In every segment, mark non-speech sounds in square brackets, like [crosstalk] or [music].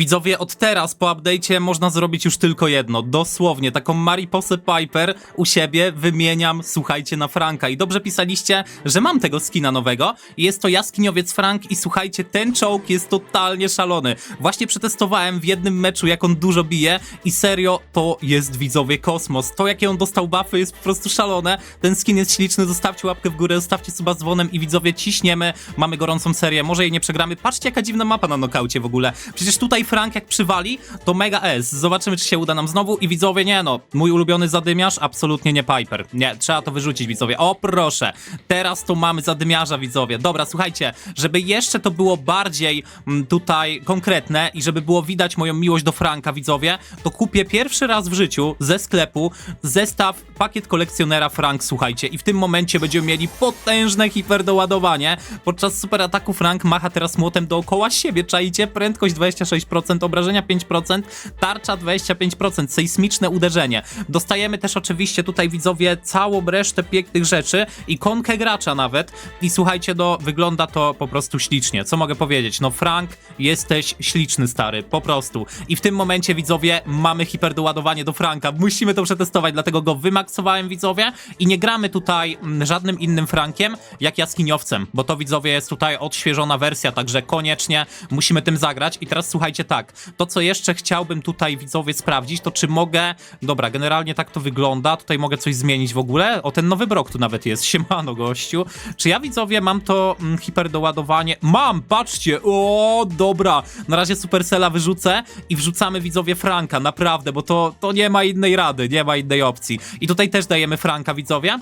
Widzowie, od teraz po update'cie można zrobić już tylko jedno. Dosłownie, taką Mariposę Piper u siebie wymieniam, słuchajcie, na Franka. I dobrze pisaliście, że mam tego skina nowego. Jest to jaskiniowiec Frank i słuchajcie, ten czołg jest totalnie szalony. Właśnie przetestowałem w jednym meczu, jak on dużo bije i serio, to jest widzowie kosmos. To, jakie on dostał buffy jest po prostu szalone. Ten skin jest śliczny, zostawcie łapkę w górę, zostawcie suba dzwonem i widzowie, ciśniemy. Mamy gorącą serię, może jej nie przegramy. Patrzcie, jaka dziwna mapa na nokaucie w ogóle. Przecież tutaj Frank jak przywali, to mega S. Zobaczymy, czy się uda nam znowu. I widzowie, nie no, mój ulubiony zadymiarz, absolutnie nie Piper. Nie, trzeba to wyrzucić, widzowie. O, proszę. Teraz to mamy zadymiarza, widzowie. Dobra, słuchajcie, żeby jeszcze to było bardziej mm, tutaj konkretne i żeby było widać moją miłość do Franka, widzowie, to kupię pierwszy raz w życiu ze sklepu zestaw pakiet kolekcjonera Frank, słuchajcie. I w tym momencie będziemy mieli potężne hiperdoładowanie. Podczas super ataku Frank macha teraz młotem dookoła siebie, czaicie? Prędkość 26%, obrażenia 5%, tarcza 25%, sejsmiczne uderzenie. Dostajemy też oczywiście tutaj widzowie całą resztę pięknych rzeczy, ikonkę gracza nawet. I słuchajcie, no wygląda to po prostu ślicznie. Co mogę powiedzieć? No Frank, jesteś śliczny stary, po prostu. I w tym momencie widzowie mamy hiperdoładowanie do Franka. Musimy to przetestować, dlatego go wymaksowałem widzowie i nie gramy tutaj mm, żadnym innym Frankiem jak jaskiniowcem, bo to widzowie jest tutaj odświeżona wersja, także koniecznie musimy tym zagrać. I teraz słuchajcie tak, to co jeszcze chciałbym tutaj widzowie sprawdzić, to czy mogę, dobra, generalnie tak to wygląda, tutaj mogę coś zmienić w ogóle, o ten nowy brok tu nawet jest, [laughs] siemano gościu. Czy ja widzowie mam to mm, hiperdoładowanie? Mam, patrzcie, o dobra, na razie Supercella wyrzucę i wrzucamy widzowie Franka, naprawdę, bo to, to nie ma innej rady, nie ma innej opcji. I tutaj też dajemy Franka widzowie.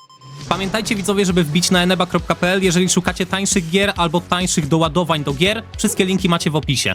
Pamiętajcie widzowie, żeby wbić na eneba.pl, jeżeli szukacie tańszych gier albo tańszych doładowań do gier. Wszystkie linki macie w opisie.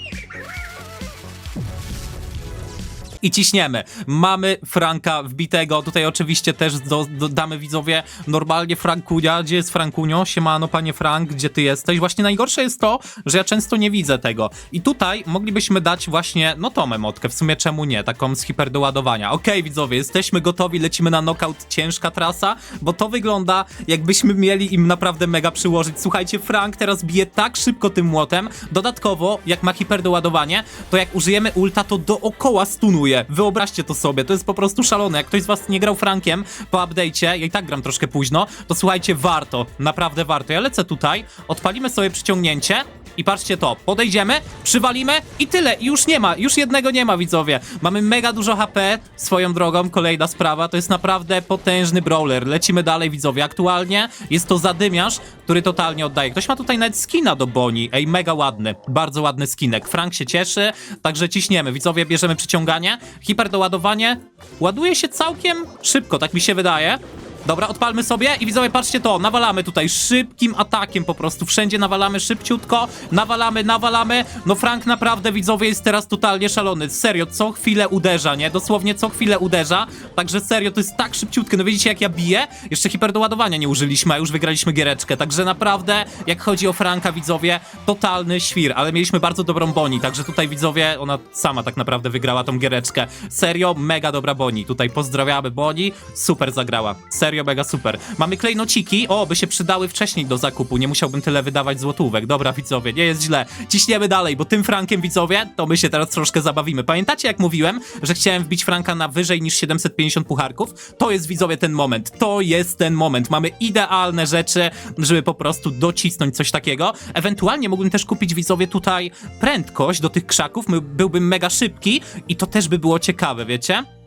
I ciśniemy. Mamy Franka wbitego. Tutaj oczywiście też do, dodamy widzowie normalnie Frankunia. Gdzie jest Frankunio? Siemano, panie Frank, gdzie ty jesteś? Właśnie najgorsze jest to, że ja często nie widzę tego. I tutaj moglibyśmy dać właśnie, no tą emotkę. W sumie czemu nie? Taką z hiperdoładowania. Okej, widzowie, jesteśmy gotowi, lecimy na knockout. Ciężka trasa, bo to wygląda jakbyśmy mieli im naprawdę mega przyłożyć. Słuchajcie, Frank teraz bije tak szybko tym młotem. Dodatkowo, jak ma hiperdoładowanie, to jak użyjemy ulta, to dookoła stunuje. Wyobraźcie to sobie, to jest po prostu szalone. Jak ktoś z was nie grał Frankiem po update'cie, ja i tak gram troszkę późno, to słuchajcie, warto, naprawdę warto. Ja lecę tutaj, odpalimy sobie przyciągnięcie i patrzcie to, podejdziemy, przywalimy i tyle, i już nie ma, już jednego nie ma, widzowie. Mamy mega dużo HP, swoją drogą, kolejna sprawa, to jest naprawdę potężny brawler. Lecimy dalej, widzowie. Aktualnie jest to zadymiarz, który totalnie oddaje. Ktoś ma tutaj nawet skina do Boni, ej, mega ładny, bardzo ładny skinek. Frank się cieszy, także ciśniemy. Widzowie, bierzemy przyciąganie, hiperdoładowanie, ładuje się całkiem szybko, tak mi się wydaje. Dobra, odpalmy sobie i widzowie, patrzcie to, nawalamy tutaj szybkim atakiem po prostu, wszędzie nawalamy szybciutko, nawalamy, nawalamy, no Frank naprawdę, widzowie, jest teraz totalnie szalony, serio, co chwilę uderza, nie, dosłownie co chwilę uderza, także serio, to jest tak szybciutkie, no widzicie jak ja biję, jeszcze hiperdoładowania nie użyliśmy, a już wygraliśmy giereczkę, także naprawdę, jak chodzi o Franka, widzowie, totalny świr, ale mieliśmy bardzo dobrą Boni, także tutaj, widzowie, ona sama tak naprawdę wygrała tą giereczkę, serio, mega dobra Boni, tutaj pozdrawiamy Boni, super zagrała, serio mega super. Mamy klejnociki, o, by się przydały wcześniej do zakupu, nie musiałbym tyle wydawać złotówek. Dobra, widzowie, nie jest źle. Ciśniemy dalej, bo tym frankiem, widzowie, to my się teraz troszkę zabawimy. Pamiętacie, jak mówiłem, że chciałem wbić franka na wyżej niż 750 pucharków? To jest, widzowie, ten moment. To jest ten moment. Mamy idealne rzeczy, żeby po prostu docisnąć coś takiego. Ewentualnie mógłbym też kupić, widzowie, tutaj prędkość do tych krzaków, byłbym mega szybki i to też by było ciekawe, wiecie?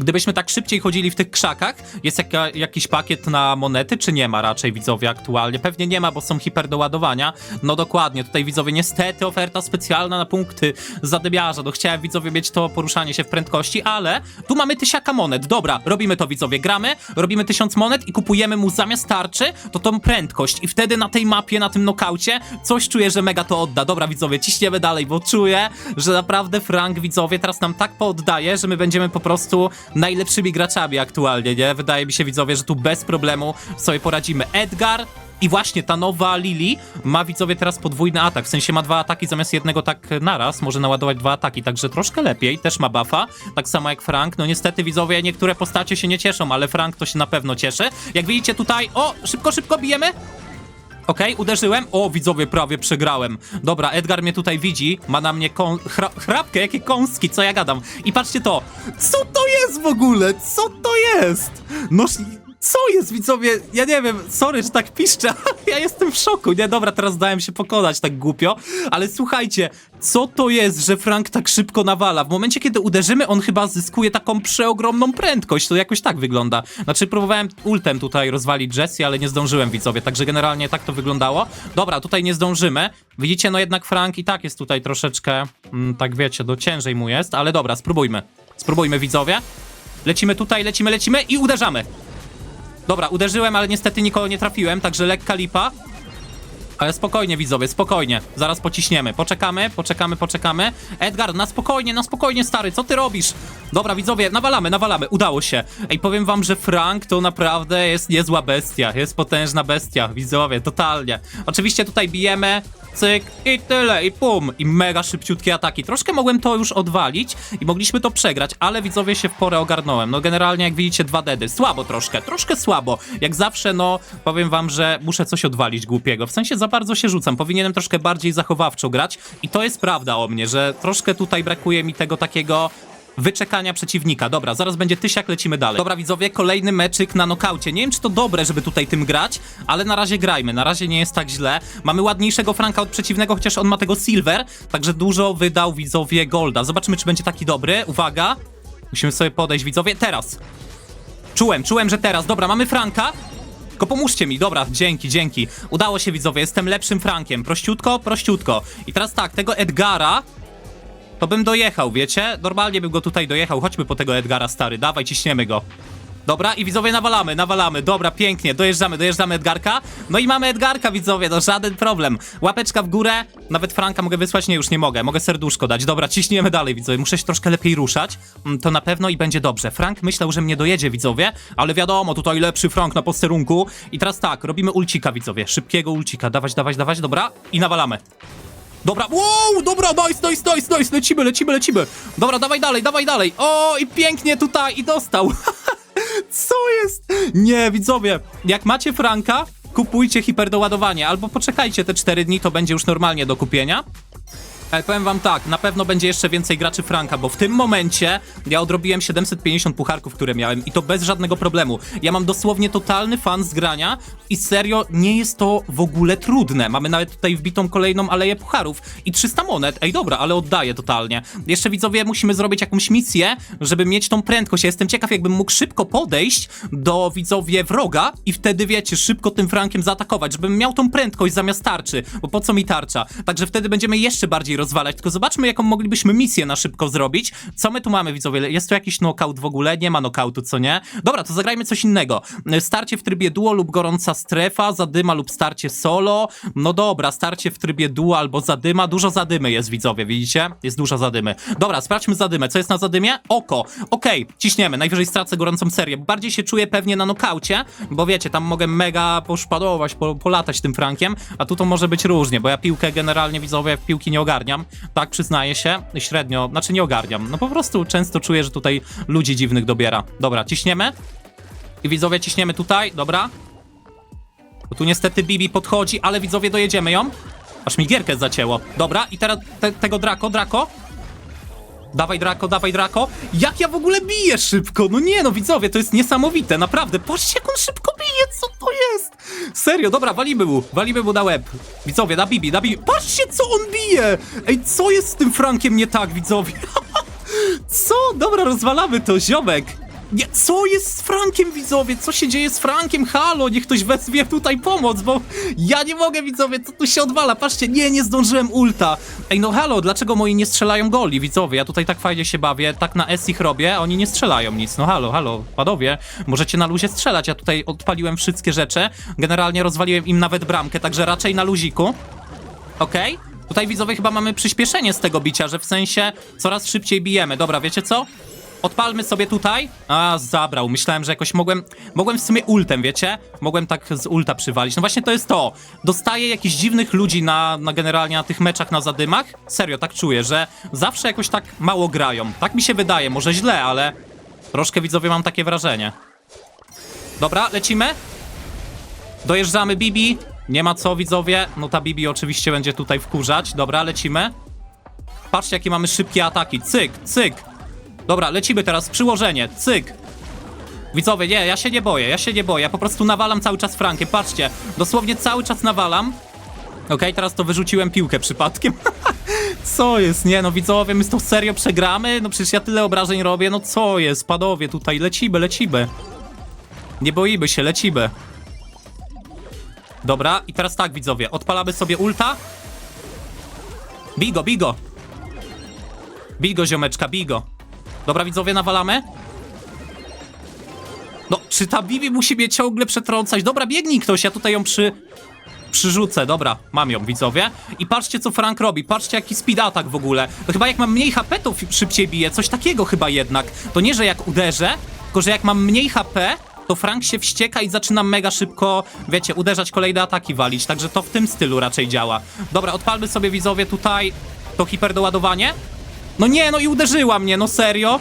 Gdybyśmy tak szybciej chodzili w tych krzakach, jest jaka, jakiś pakiet na monety, czy nie ma raczej widzowie aktualnie? Pewnie nie ma, bo są hiperdoładowania. No dokładnie, tutaj widzowie, niestety oferta specjalna na punkty zadymiarza. No chciałem widzowie mieć to poruszanie się w prędkości, ale tu mamy tysiaka monet. Dobra, robimy to widzowie, gramy, robimy tysiąc monet i kupujemy mu zamiast tarczy, to tą prędkość. I wtedy na tej mapie, na tym nokaucie, coś czuję, że mega to odda. Dobra widzowie, ciśniemy dalej, bo czuję, że naprawdę Frank widzowie teraz nam tak pooddaje, że my będziemy po prostu najlepszymi graczami aktualnie, nie? Wydaje mi się, widzowie, że tu bez problemu sobie poradzimy. Edgar i właśnie ta nowa Lili ma widzowie teraz podwójny atak, w sensie ma dwa ataki zamiast jednego tak naraz, może naładować dwa ataki, także troszkę lepiej, też ma buffa, tak samo jak Frank. No niestety widzowie, niektóre postacie się nie cieszą, ale Frank to się na pewno cieszy. Jak widzicie tutaj, o, szybko, szybko bijemy. Okej, uderzyłem. O, widzowie, prawie przegrałem. Dobra, Edgar mnie tutaj widzi, ma na mnie ką... Chra... chrapkę, jakie kąski, co ja gadam. I patrzcie to. Co to jest w ogóle? Co to jest? No, co jest, widzowie? Ja nie wiem, sorry, że tak piszczę, [laughs] ja jestem w szoku. Nie, dobra, teraz dałem się pokonać tak głupio, ale słuchajcie, co to jest, że Frank tak szybko nawala? W momencie, kiedy uderzymy, on chyba zyskuje taką przeogromną prędkość, to jakoś tak wygląda. Znaczy, próbowałem ultem tutaj rozwalić Jesse, ale nie zdążyłem, widzowie, także generalnie tak to wyglądało. Dobra, tutaj nie zdążymy. Widzicie, no jednak Frank i tak jest tutaj troszeczkę, mm, tak wiecie, do ciężej mu jest, ale dobra, spróbujmy. Spróbujmy, widzowie. Lecimy tutaj, lecimy, lecimy i uderzamy. Dobra, uderzyłem, ale niestety nikogo nie trafiłem, także lekka lipa. Ale spokojnie, widzowie, spokojnie. Zaraz pociśniemy. Poczekamy, poczekamy, poczekamy. Edgar, na spokojnie, na spokojnie, stary, co ty robisz? Dobra, widzowie, nawalamy, nawalamy, udało się. Ej, powiem wam, że Frank to naprawdę jest niezła bestia, jest potężna bestia, widzowie, totalnie. Oczywiście tutaj bijemy, cyk i tyle, i pum, i mega szybciutkie ataki. Troszkę mogłem to już odwalić i mogliśmy to przegrać, ale widzowie się w porę ogarnąłem. No generalnie, jak widzicie, dwa dedy. Słabo troszkę, troszkę słabo. Jak zawsze, no, powiem wam, że muszę coś odwalić głupiego. W sensie za bardzo się rzucam, powinienem troszkę bardziej zachowawczo grać i to jest prawda o mnie, że troszkę tutaj brakuje mi tego takiego wyczekania przeciwnika. Dobra, zaraz będzie tysiak, lecimy dalej. Dobra, widzowie, kolejny meczyk na nokaucie. Nie wiem, czy to dobre, żeby tutaj tym grać, ale na razie grajmy. Na razie nie jest tak źle. Mamy ładniejszego Franka od przeciwnego, chociaż on ma tego silver, także dużo wydał widzowie golda. Zobaczymy, czy będzie taki dobry. Uwaga. Musimy sobie podejść, widzowie. Teraz. Czułem, czułem, że teraz. Dobra, mamy Franka. Tylko pomóżcie mi, dobra, dzięki, dzięki. Udało się, widzowie, jestem lepszym Frankiem. Prościutko, prościutko. I teraz tak, tego Edgara to bym dojechał, wiecie? Normalnie bym go tutaj dojechał. Chodźmy po tego Edgara, stary. Dawaj, ciśniemy go. Dobra, i widzowie nawalamy, nawalamy. Dobra, pięknie, dojeżdżamy, dojeżdżamy Edgarka. No i mamy Edgarka, widzowie, no żaden problem. Łapeczka w górę, nawet Franka mogę wysłać, nie, już nie mogę. Mogę serduszko dać. Dobra, ciśniemy dalej, widzowie. Muszę się troszkę lepiej ruszać. Mm, To na pewno i będzie dobrze. Frank myślał, że mnie dojedzie, widzowie, ale wiadomo, tutaj lepszy Frank na posterunku. I teraz tak, robimy ulcika, widzowie. Szybkiego ulcika. Dawać, dawać, dawać, dobra. I nawalamy. Dobra, wow, dobra, nice, nice, nice, nice, lecimy, lecimy, lecimy. Dobra, dawaj dalej, dawaj dalej. O, i pięknie tutaj, i dostał. [laughs] Co jest? Nie, widzowie, jak macie Franka, kupujcie hiperdoładowanie, albo poczekajcie te 4 dni, to będzie już normalnie do kupienia. Ale powiem wam tak, na pewno będzie jeszcze więcej graczy Franka, bo w tym momencie ja odrobiłem 750 pucharków, które miałem i to bez żadnego problemu. Ja mam dosłownie totalny fan z grania i serio nie jest to w ogóle trudne. Mamy nawet tutaj wbitą kolejną aleję pucharów i 300 monet. Ej, dobra, ale oddaję totalnie. Jeszcze widzowie musimy zrobić jakąś misję, żeby mieć tą prędkość. Ja jestem ciekaw, jakbym mógł szybko podejść do widzowie wroga i wtedy wiecie, szybko tym Frankiem zaatakować, żebym miał tą prędkość zamiast tarczy, bo po co mi tarcza? Także wtedy będziemy jeszcze bardziej rozwalać, tylko zobaczmy jaką moglibyśmy misję na szybko zrobić. Co my tu mamy widzowie? Jest tu jakiś knockout w ogóle? Nie ma knockoutu, co nie? Dobra, to zagrajmy coś innego. Starcie w trybie duo lub gorąca strefa, zadyma lub starcie solo. No dobra, starcie w trybie duo albo zadyma. Dużo zadymy jest widzowie, widzicie? Jest dużo zadymy. Dobra, sprawdźmy zadymę. Co jest na zadymie? Oko. Okej, ciśniemy. Najwyżej stracę gorącą serię. Bardziej się czuję pewnie na nokaucie, bo wiecie, tam mogę mega poszpadować, po, polatać tym Frankiem, a tu to może być różnie, bo ja piłkę generalnie widzowie piłki nie ogarniam. Tak, przyznaję się, średnio, znaczy nie ogarniam. No po prostu często czuję, że tutaj ludzi dziwnych dobiera. Dobra, ciśniemy. I widzowie ciśniemy tutaj, dobra. Bo tu niestety Bibi podchodzi, ale widzowie dojedziemy ją. Aż mi gierkę zacięło. Dobra, i teraz te, tego Drako, Drako. Dawaj Drako, dawaj Drako. Jak ja w ogóle biję szybko? No nie no, widzowie, to jest niesamowite, naprawdę. Patrzcie, jak on szybko bije, co to jest? Serio, dobra, walimy mu, walimy mu na łeb. Widzowie, na Bibi, na Bibi. Patrzcie, co on bije! Ej, co jest z tym Frankiem nie tak, widzowie? [laughs] co? Dobra, rozwalamy to, ziomek. Nie, co jest z Frankiem, widzowie? Co się dzieje z Frankiem? Halo, niech ktoś wezwie tutaj pomoc, bo ja nie mogę, widzowie, co tu się odwala? Patrzcie, nie, nie zdążyłem ulta. Ej, no halo, dlaczego moi nie strzelają goli, widzowie? Ja tutaj tak fajnie się bawię, tak na S ich robię, a oni nie strzelają nic. No halo, halo, panowie, możecie na luzie strzelać. Ja tutaj odpaliłem wszystkie rzeczy, generalnie rozwaliłem im nawet bramkę, także raczej na luziku. Okej? Tutaj widzowie chyba mamy przyspieszenie z tego bicia, że w sensie coraz szybciej bijemy. Dobra, wiecie co? Odpalmy sobie tutaj. A, zabrał. Myślałem, że jakoś mogłem. Mogłem w sumie ultem, wiecie? Mogłem tak z ulta przywalić. No właśnie to jest to. Dostaję jakichś dziwnych ludzi na, na generalnie na tych meczach na zadymach. Serio, tak czuję, że zawsze jakoś tak mało grają. Tak mi się wydaje, może źle, ale troszkę widzowie mam takie wrażenie. Dobra, lecimy. Dojeżdżamy Bibi. Nie ma co, widzowie. No ta Bibi oczywiście będzie tutaj wkurzać. Dobra, lecimy. Patrzcie, jakie mamy szybkie ataki. Cyk, cyk. Dobra, lecimy teraz. Przyłożenie. Cyk. Widzowie, nie, ja się nie boję, ja się nie boję. Ja po prostu nawalam cały czas Frankiem. Patrzcie, dosłownie cały czas nawalam. Okej, teraz to wyrzuciłem piłkę przypadkiem. [laughs] co jest? Nie, no widzowie, my to serio przegramy? No przecież ja tyle obrażeń robię. No co jest? Padowie tutaj, lecimy, lecimy. Nie boimy się, lecimy. Dobra, i teraz tak, widzowie, odpalamy sobie ulta. Bigo, bigo. Bigo, ziomeczka, bigo. Dobra, widzowie, nawalamy. No, czy ta Bibi musi mnie ciągle przetrącać? Dobra, biegnij ktoś, ja tutaj ją przy... Przyrzucę, dobra, mam ją, widzowie. I patrzcie, co Frank robi, patrzcie, jaki speed atak w ogóle. Chyba jak mam mniej HP, to szybciej bije, coś takiego chyba jednak. To nie, że jak uderzę, tylko że jak mam mniej HP, to Frank się wścieka i zaczyna mega szybko, wiecie, uderzać kolejne ataki walić, także to w tym stylu raczej działa. Dobra, odpalmy sobie, widzowie, tutaj to hiperdoładowanie. No nie, no i uderzyła mnie, no serio?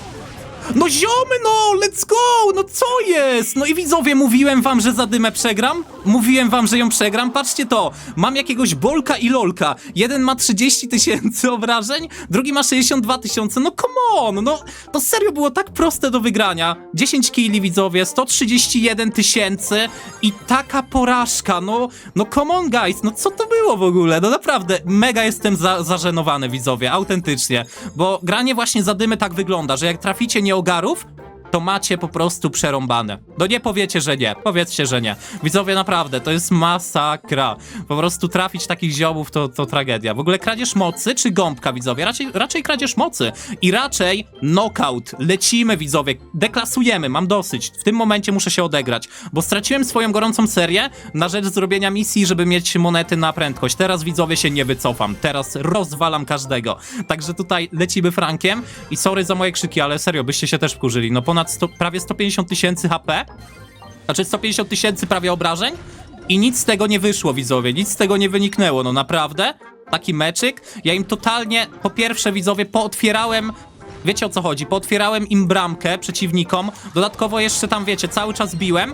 No ziomy, no, let's go! No co jest? No i widzowie, mówiłem wam, że za dymę przegram? Mówiłem wam, że ją przegram? Patrzcie to, mam jakiegoś bolka i lolka. Jeden ma 30 tysięcy obrażeń, drugi ma 62 tysiące. No come on, no to serio było tak proste do wygrania. 10 killi, widzowie, 131 tysięcy i taka porażka, no, no come on guys, no co to było w ogóle? No naprawdę, mega jestem za, zażenowany, widzowie, autentycznie, bo granie właśnie za dymy tak wygląda, że jak traficie nieogarów, to macie po prostu przerąbane. No nie powiecie, że nie. Powiedzcie, że nie. Widzowie, naprawdę, to jest masakra. Po prostu trafić takich ziomów to, to tragedia. W ogóle kradzież mocy czy gąbka, widzowie? Raczej, raczej kradzież mocy. I raczej knockout. Lecimy, widzowie. Deklasujemy, mam dosyć. W tym momencie muszę się odegrać, bo straciłem swoją gorącą serię na rzecz zrobienia misji, żeby mieć monety na prędkość. Teraz, widzowie, się nie wycofam. Teraz rozwalam każdego. Także tutaj lecimy Frankiem i sorry za moje krzyki, ale serio, byście się też wkurzyli. No ponad 100, prawie 150 tysięcy HP. Znaczy 150 tysięcy prawie obrażeń i nic z tego nie wyszło, widzowie, nic z tego nie wyniknęło, no naprawdę, taki meczyk, ja im totalnie, po pierwsze, widzowie, pootwierałem, wiecie o co chodzi, pootwierałem im bramkę przeciwnikom, dodatkowo jeszcze tam, wiecie, cały czas biłem,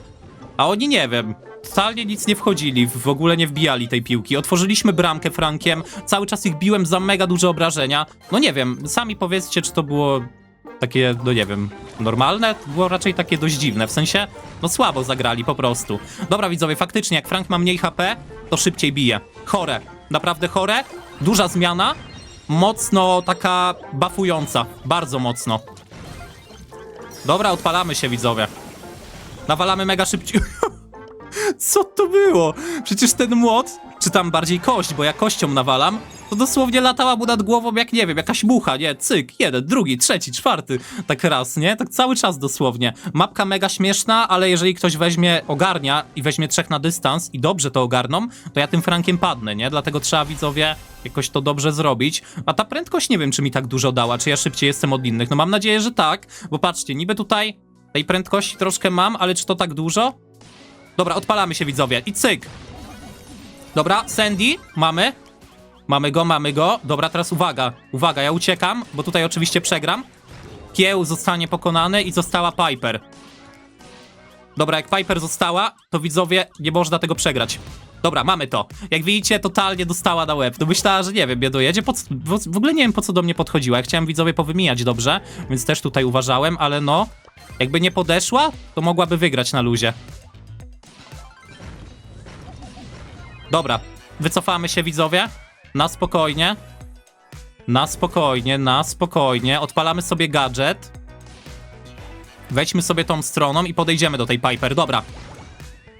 a oni nie wiem, totalnie nic nie wchodzili, w ogóle nie wbijali tej piłki. Otworzyliśmy bramkę Frankiem, cały czas ich biłem za mega duże obrażenia. No nie wiem, sami powiedzcie, czy to było takie, no nie wiem, normalne? Było raczej takie dość dziwne, w sensie, no słabo zagrali po prostu. Dobra widzowie, faktycznie, jak Frank ma mniej HP, to szybciej bije. Chore, naprawdę chore, duża zmiana, mocno taka bafująca, bardzo mocno. Dobra, odpalamy się widzowie. Nawalamy mega szybciej. [laughs] Co to było? Przecież ten młot, czy tam bardziej kość, bo ja kością nawalam, to dosłownie latała mu nad głową jak, nie wiem, jakaś mucha, nie? Cyk, jeden, drugi, trzeci, czwarty, tak raz, nie? Tak cały czas dosłownie. Mapka mega śmieszna, ale jeżeli ktoś weźmie, ogarnia i weźmie trzech na dystans i dobrze to ogarną, to ja tym frankiem padnę, nie? Dlatego trzeba, widzowie, jakoś to dobrze zrobić. A ta prędkość nie wiem, czy mi tak dużo dała, czy ja szybciej jestem od innych. No mam nadzieję, że tak, bo patrzcie, niby tutaj tej prędkości troszkę mam, ale czy to tak dużo? Dobra, odpalamy się widzowie i cyk. Dobra, Sandy, mamy. Mamy go, mamy go. Dobra, teraz uwaga, uwaga, ja uciekam, bo tutaj oczywiście przegram. Kieł zostanie pokonany i została Piper. Dobra, jak Piper została, to widzowie, nie można tego przegrać. Dobra, mamy to. Jak widzicie, totalnie dostała na łeb. No myślała, że nie wiem, mnie dojedzie. Po w- w ogóle nie wiem, po co do mnie podchodziła. Ja chciałem widzowie powymijać dobrze, więc też tutaj uważałem, ale no, jakby nie podeszła, to mogłaby wygrać na luzie. Dobra, wycofamy się widzowie. Na spokojnie. Na spokojnie, na spokojnie. Odpalamy sobie gadżet. Wejdźmy sobie tą stroną i podejdziemy do tej Piper. Dobra.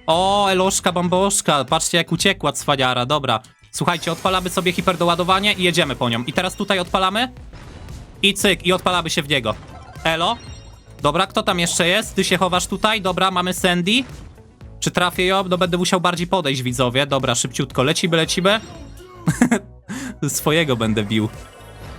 O, Eloszka Bamboszka. Patrzcie jak uciekła cwaniara. Dobra. Słuchajcie, odpalamy sobie hiperdoładowanie i jedziemy po nią. I teraz tutaj odpalamy. I cyk, i odpalamy się w niego. Elo. Dobra, kto tam jeszcze jest? Ty się chowasz tutaj. Dobra, mamy Sandy. Czy trafię ją? No będę musiał bardziej podejść, widzowie. Dobra, szybciutko. Lecimy, lecimy. [laughs] Swojego będę bił.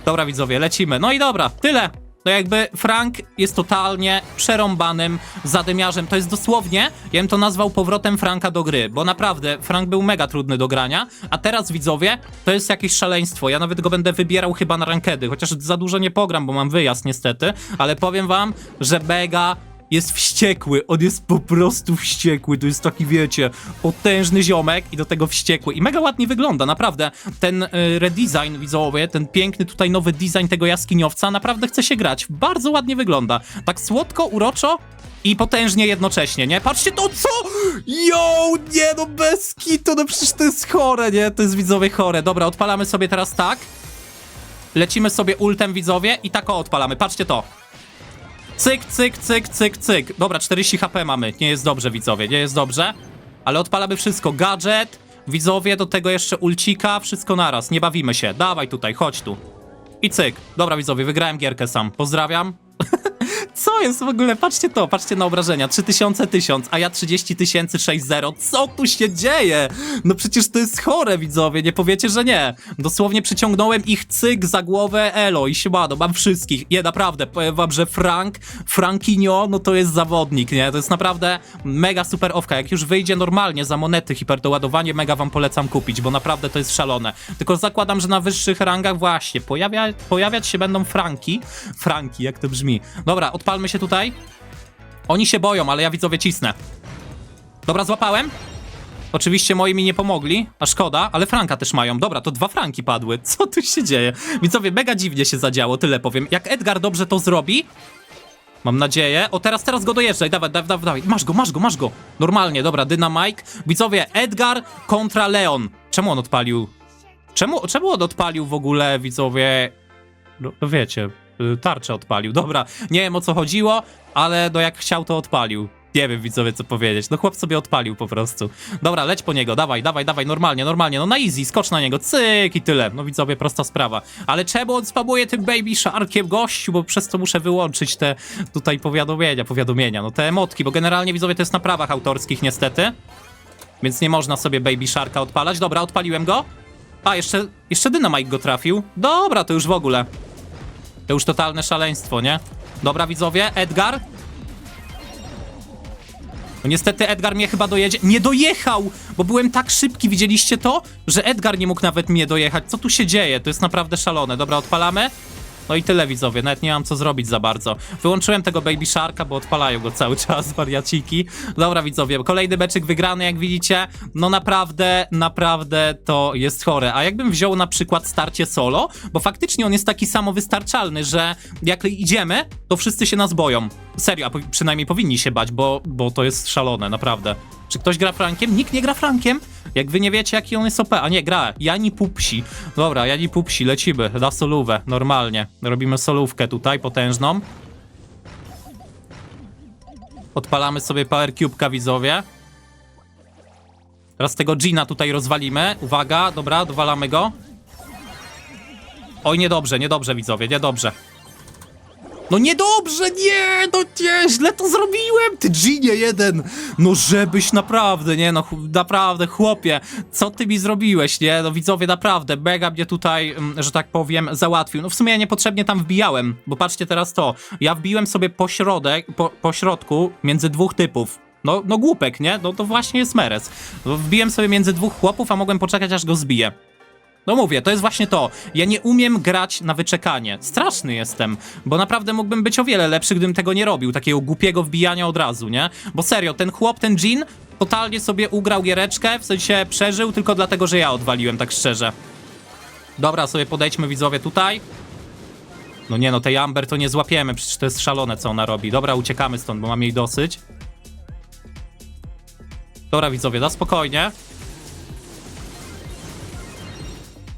Dobra, widzowie, lecimy. No i dobra, tyle. No jakby Frank jest totalnie przerąbanym zadymiarzem. To jest dosłownie, ja bym to nazwał powrotem Franka do gry, bo naprawdę Frank był mega trudny do grania, a teraz widzowie, to jest jakieś szaleństwo. Ja nawet go będę wybierał chyba na rankedy, chociaż za dużo nie pogram, bo mam wyjazd niestety, ale powiem wam, że mega jest wściekły, on jest po prostu wściekły, to jest taki, wiecie, potężny ziomek i do tego wściekły i mega ładnie wygląda, naprawdę. Ten y, redesign, widzowie, ten piękny tutaj nowy design tego jaskiniowca, naprawdę chce się grać, bardzo ładnie wygląda. Tak słodko, uroczo i potężnie jednocześnie, nie? Patrzcie to, co? Yo, nie no, bez kitu, no przecież to jest chore, nie? To jest widzowie chore. Dobra, odpalamy sobie teraz tak. Lecimy sobie ultem, widzowie, i tak o odpalamy, patrzcie to. Cyk, cyk, cyk, cyk, cyk. Dobra, 40 HP mamy. Nie jest dobrze, widzowie, nie jest dobrze. Ale odpalamy wszystko. Gadżet, widzowie, do tego jeszcze ulcika, wszystko naraz. Nie bawimy się. Dawaj tutaj, chodź tu. I cyk. Dobra, widzowie, wygrałem gierkę sam. Pozdrawiam. Co jest w ogóle? Patrzcie to, patrzcie na obrażenia. 3000, 1000, a ja 30 tysięcy 6-0. Co tu się dzieje? No przecież to jest chore, widzowie, nie powiecie, że nie. Dosłownie przyciągnąłem ich cyk za głowę elo i siemano, mam wszystkich. Nie, naprawdę, powiem wam, że Frank, Frankinio, no to jest zawodnik, nie? To jest naprawdę mega super owka. Jak już wyjdzie normalnie za monety hiperdoładowanie, mega wam polecam kupić, bo naprawdę to jest szalone. Tylko zakładam, że na wyższych rangach właśnie pojawia, pojawiać się będą Franki. Franki, jak to brzmi. Dobra, odpalmy się tutaj. Oni się boją, ale ja widzowie cisnę. Dobra, złapałem. Oczywiście moi mi nie pomogli, a szkoda, ale Franka też mają. Dobra, to dwa Franki padły. [laughs] Co tu się dzieje? Widzowie, mega dziwnie się zadziało, tyle powiem. Jak Edgar dobrze to zrobi, mam nadzieję. O, teraz, teraz go dojeżdżaj, dawaj, dawaj, dawaj. Masz go, masz go, masz go. Normalnie, dobra, Dynamike. Widzowie, Edgar kontra Leon. Czemu on odpalił? Czemu, czemu on odpalił w ogóle, widzowie? No, wiecie, tarczę odpalił. Dobra, nie wiem o co chodziło, ale no jak chciał, to odpalił. Nie wiem, widzowie, co powiedzieć. No chłop sobie odpalił po prostu. Dobra, leć po niego, dawaj, dawaj, dawaj, normalnie, normalnie, no na easy, skocz na niego, cyk i tyle. No widzowie, prosta sprawa. Ale czemu on spamuje tym Baby Sharkiem, gościu, bo przez to muszę wyłączyć te tutaj powiadomienia, powiadomienia, no te emotki, bo generalnie, widzowie, to jest na prawach autorskich niestety. Więc nie można sobie Baby Sharka odpalać. Dobra, odpaliłem go. A, jeszcze, jeszcze Dynamite go trafił. Dobra, to już w ogóle. To już totalne szaleństwo, nie? Dobra, widzowie, Edgar. No niestety Edgar mnie chyba dojedzie. Nie dojechał! Bo byłem tak szybki, widzieliście to? Że Edgar nie mógł nawet mnie dojechać. Co tu się dzieje? To jest naprawdę szalone. Dobra, odpalamy. No i tyle widzowie, nawet nie mam co zrobić za bardzo. Wyłączyłem tego Baby Sharka, bo odpalają go cały czas, [laughs] wariaciki. Dobra widzowie, kolejny meczyk wygrany, jak widzicie. No naprawdę, naprawdę to jest chore. A jakbym wziął na przykład starcie solo, bo faktycznie on jest taki samowystarczalny, że jak idziemy, to wszyscy się nas boją. Serio, a przynajmniej powinni się bać, bo, bo to jest szalone, naprawdę. Czy ktoś gra Frankiem? Nikt nie gra Frankiem? Jak wy nie wiecie, jaki on jest OP. A nie, gra. Jani Pupsi. Dobra, Jani Pupsi, lecimy. Na solówę, normalnie. Robimy solówkę tutaj, potężną. Odpalamy sobie Power Cube'ka, widzowie. Teraz tego Gina tutaj rozwalimy. Uwaga, dobra, dowalamy go. Oj, niedobrze, niedobrze, widzowie, niedobrze. No niedobrze, nie, no nie, źle to zrobiłem, ty Ginie jeden. No żebyś naprawdę, nie, no naprawdę, chłopie, co ty mi zrobiłeś, nie, no widzowie, naprawdę, mega mnie tutaj, mm, że tak powiem, załatwił. No w sumie ja niepotrzebnie tam wbijałem, bo patrzcie teraz to, ja wbiłem sobie po środek, po, po środku między dwóch typów. No, no głupek, nie? No to właśnie jest Meres. No, Wbiłem sobie między dwóch chłopów, a mogłem poczekać aż go zbiję. No mówię, to jest właśnie to. Ja nie umiem grać na wyczekanie. Straszny jestem, bo naprawdę mógłbym być o wiele lepszy, gdybym tego nie robił. Takiego głupiego wbijania od razu, nie? Bo serio, ten chłop, ten Jean, totalnie sobie ugrał giereczkę, w sensie przeżył tylko dlatego, że ja odwaliłem, tak szczerze. Dobra, sobie podejdźmy widzowie tutaj. No nie no, tej Amber to nie złapiemy, przecież to jest szalone, co ona robi. Dobra, uciekamy stąd, bo mam jej dosyć. Dobra, widzowie, da spokojnie.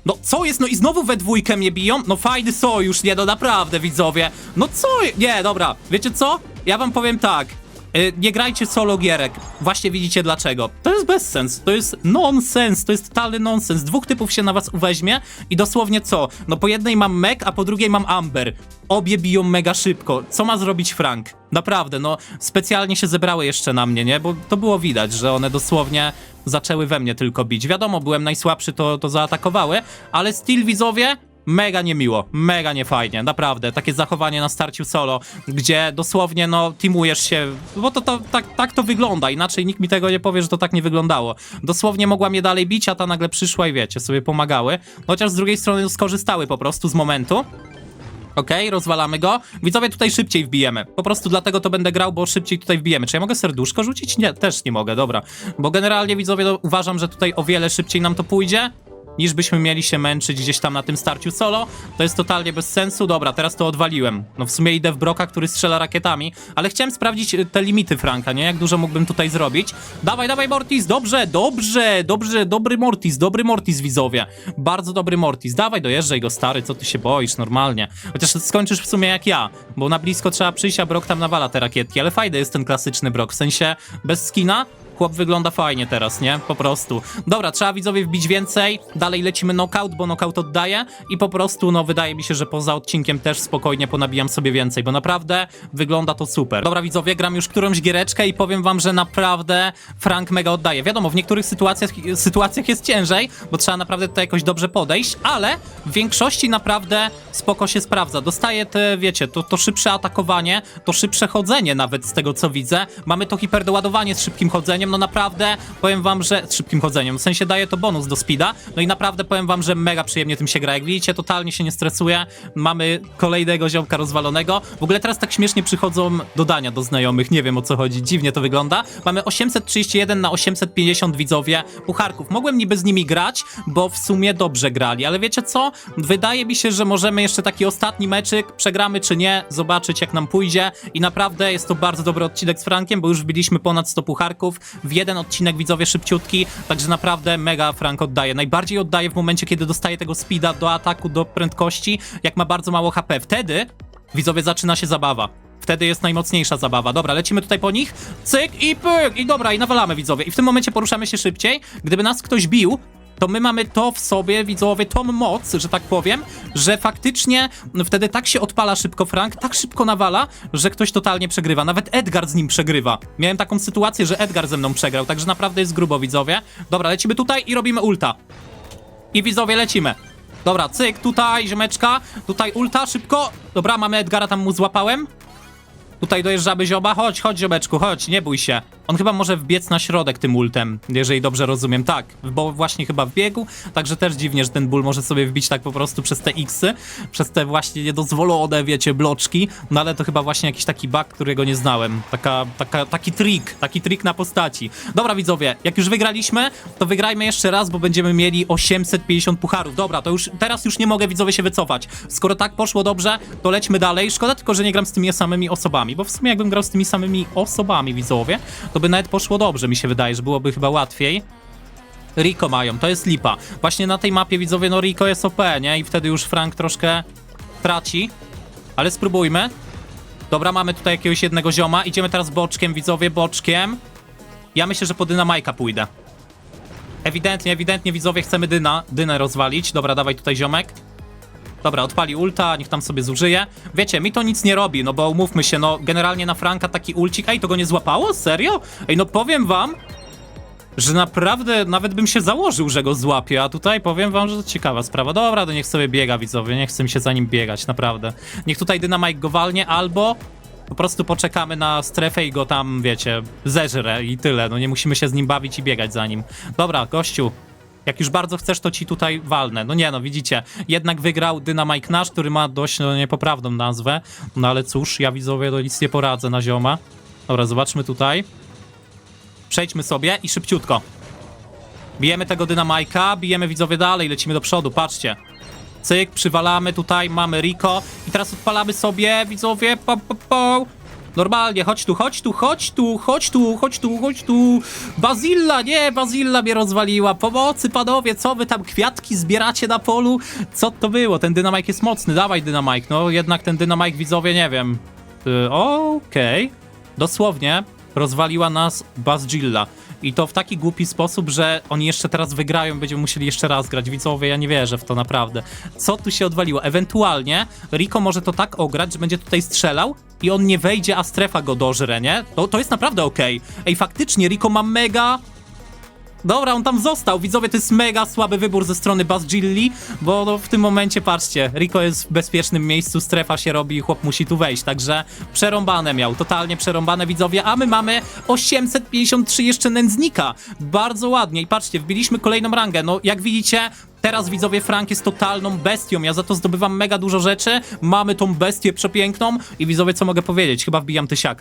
No co jest? No i znowu we dwójkę mnie biją? No fajny sojusz, nie no naprawdę widzowie. No co? Nie, dobra, wiecie co? Ja wam powiem tak. Y, Nie grajcie solo gierek. Właśnie widzicie dlaczego. To jest bezsens, to jest nonsens, to jest totalny nonsens. Dwóch typów się na was uweźmie i dosłownie co? No po jednej mam Meg, a po drugiej mam Amber. Obie biją mega szybko. Co ma zrobić Frank? Naprawdę, no specjalnie się zebrały jeszcze na mnie, nie? Bo to było widać, że one dosłownie zaczęły we mnie tylko bić. Wiadomo, byłem najsłabszy, to, to zaatakowały, ale styl widzowie mega niemiło, mega niefajnie, naprawdę. Takie zachowanie na starciu solo, gdzie dosłownie, no, teamujesz się, bo to, to tak, tak to wygląda, inaczej nikt mi tego nie powie, że to tak nie wyglądało. Dosłownie mogła mnie dalej bić, a ta nagle przyszła i wiecie, sobie pomagały. Chociaż z drugiej strony skorzystały po prostu z momentu. Okej, rozwalamy go. Widzowie, tutaj szybciej wbijemy. Po prostu dlatego to będę grał, bo szybciej tutaj wbijemy. Czy ja mogę serduszko rzucić? Nie, też nie mogę, dobra. Bo generalnie, widzowie, no, uważam, że tutaj o wiele szybciej nam to pójdzie, niż byśmy mieli się męczyć gdzieś tam na tym starciu solo. To jest totalnie bez sensu. Dobra, teraz to odwaliłem. No w sumie idę w Broka, który strzela rakietami, ale chciałem sprawdzić y, te limity Franka, nie? Jak dużo mógłbym tutaj zrobić. Dawaj, dawaj Mortis, dobrze, dobrze, dobrze, dobry Mortis, dobry Mortis, widzowie. Bardzo dobry Mortis. Dawaj, dojeżdżaj go, stary, co ty się boisz, normalnie. Chociaż skończysz w sumie jak ja, bo na blisko trzeba przyjść, a Brok tam nawala te rakietki, ale fajny jest ten klasyczny Brok, w sensie bez skina, Chłop wygląda fajnie teraz, nie? Po prostu. Dobra, trzeba widzowie wbić więcej. Dalej lecimy knockout, bo knockout oddaje. I po prostu, no, wydaje mi się, że poza odcinkiem też spokojnie ponabijam sobie więcej, bo naprawdę wygląda to super. Dobra, widzowie, gram już którąś giereczkę i powiem wam, że naprawdę Frank mega oddaje. Wiadomo, w niektórych sytuacjach, sytuacjach jest ciężej, bo trzeba naprawdę tutaj jakoś dobrze podejść, ale w większości naprawdę spoko się sprawdza. Dostaje te, wiecie, to, to szybsze atakowanie, to szybsze chodzenie nawet z tego, co widzę. Mamy to hiperdoładowanie z szybkim chodzeniem, no naprawdę powiem wam, że z szybkim chodzeniem, w sensie daje to bonus do speeda, no i naprawdę powiem wam, że mega przyjemnie tym się gra. Jak widzicie, totalnie się nie stresuję. Mamy kolejnego ziomka rozwalonego. W ogóle teraz tak śmiesznie przychodzą dodania do znajomych, nie wiem o co chodzi, dziwnie to wygląda. Mamy 831 na 850 widzowie pucharków. Mogłem niby z nimi grać, bo w sumie dobrze grali, ale wiecie co? Wydaje mi się, że możemy jeszcze taki ostatni meczyk, przegramy czy nie, zobaczyć jak nam pójdzie i naprawdę jest to bardzo dobry odcinek z Frankiem, bo już wbiliśmy ponad 100 pucharków w jeden odcinek widzowie szybciutki, także naprawdę mega Frank oddaje. Najbardziej oddaje w momencie, kiedy dostaje tego speeda do ataku, do prędkości, jak ma bardzo mało HP. Wtedy widzowie zaczyna się zabawa. Wtedy jest najmocniejsza zabawa. Dobra, lecimy tutaj po nich. Cyk i pyk! I dobra, i nawalamy widzowie. I w tym momencie poruszamy się szybciej. Gdyby nas ktoś bił, to my mamy to w sobie, widzowie, tą moc, że tak powiem, że faktycznie wtedy tak się odpala szybko Frank, tak szybko nawala, że ktoś totalnie przegrywa. Nawet Edgar z nim przegrywa. Miałem taką sytuację, że Edgar ze mną przegrał, także naprawdę jest grubo, widzowie. Dobra, lecimy tutaj i robimy ulta. I widzowie, lecimy. Dobra, cyk, tutaj ziomeczka, tutaj ulta, szybko. Dobra, mamy Edgara, tam mu złapałem. Tutaj dojeżdżamy zioba, chodź, chodź ziomeczku, chodź, nie bój się. On chyba może wbiec na środek tym ultem, jeżeli dobrze rozumiem. Tak, bo właśnie chyba wbiegł, także też dziwnie, że ten ból może sobie wbić tak po prostu przez te X-y, przez te właśnie niedozwolone, wiecie, bloczki, no ale to chyba właśnie jakiś taki bug, którego nie znałem. Taka, taka, taki trik, taki trik na postaci. Dobra widzowie, jak już wygraliśmy, to wygrajmy jeszcze raz, bo będziemy mieli 850 pucharów. Dobra, to już, teraz już nie mogę widzowie się wycofać. Skoro tak poszło dobrze, to lećmy dalej. Szkoda tylko, że nie gram z tymi samymi osobami, bo w sumie jakbym grał z tymi samymi osobami widzowie, to by nawet poszło dobrze, mi się wydaje, że byłoby chyba łatwiej. Rico mają, to jest lipa. Właśnie na tej mapie widzowie, no Rico jest OP, nie? I wtedy już Frank troszkę traci. Ale spróbujmy. Dobra, mamy tutaj jakiegoś jednego zioma. Idziemy teraz boczkiem, widzowie, boczkiem. Ja myślę, że po Dynamajka pójdę. Ewidentnie, ewidentnie widzowie chcemy Dyna, Dynę rozwalić. Dobra, dawaj tutaj ziomek. Dobra, odpali ulta, niech tam sobie zużyje. Wiecie, mi to nic nie robi, no bo umówmy się, no generalnie na Franka taki ulcik. Ej, to go nie złapało? Serio? Ej, no powiem wam, że naprawdę nawet bym się założył, że go złapie, a tutaj powiem wam, że to ciekawa sprawa. Dobra, to niech sobie biega, widzowie, nie chcę mi się za nim biegać, naprawdę. Niech tutaj Dynamite go walnie, albo po prostu poczekamy na strefę i go tam, wiecie, zeżre i tyle. No nie musimy się z nim bawić i biegać za nim. Dobra, gościu, jak już bardzo chcesz, to ci tutaj walnę. No nie, no widzicie, jednak wygrał Dynamite Nash, który ma dość no, niepoprawną nazwę. No ale cóż, ja widzowie to nic nie poradzę na zioma. Dobra, zobaczmy tutaj. Przejdźmy sobie i szybciutko. Bijemy tego Dynamajka, bijemy widzowie dalej, lecimy do przodu, patrzcie. Cyk, przywalamy tutaj, mamy Rico i teraz odpalamy sobie, widzowie, po, po, po. Normalnie, chodź tu, chodź tu, chodź tu, chodź tu, chodź tu, chodź tu. Bazilla, nie, Bazilla mnie rozwaliła. Pomocy, panowie, co wy tam kwiatki zbieracie na polu? Co to było? Ten dynamik jest mocny, dawaj dynamik. No jednak ten dynamik, widzowie, nie wiem. Y, Okej. Dosłownie rozwaliła nas Bazilla. I to w taki głupi sposób, że oni jeszcze teraz wygrają, będziemy musieli jeszcze raz grać. Widzowie, ja nie wierzę w to naprawdę. Co tu się odwaliło? Ewentualnie Rico może to tak ograć, że będzie tutaj strzelał i on nie wejdzie, a strefa go dożre, nie? To, to jest naprawdę okej. Ej, faktycznie Rico ma mega Dobra, on tam został. Widzowie, to jest mega słaby wybór ze strony Buzz Gilli, bo no, w tym momencie, patrzcie, Rico jest w bezpiecznym miejscu, strefa się robi i chłop musi tu wejść, także przerąbane miał, totalnie przerąbane widzowie, a my mamy 853 jeszcze nędznika. Bardzo ładnie i patrzcie, wbiliśmy kolejną rangę. No, jak widzicie, Teraz widzowie Frank jest totalną bestią, ja za to zdobywam mega dużo rzeczy, mamy tą bestię przepiękną i widzowie co mogę powiedzieć, chyba wbijam tysiaka.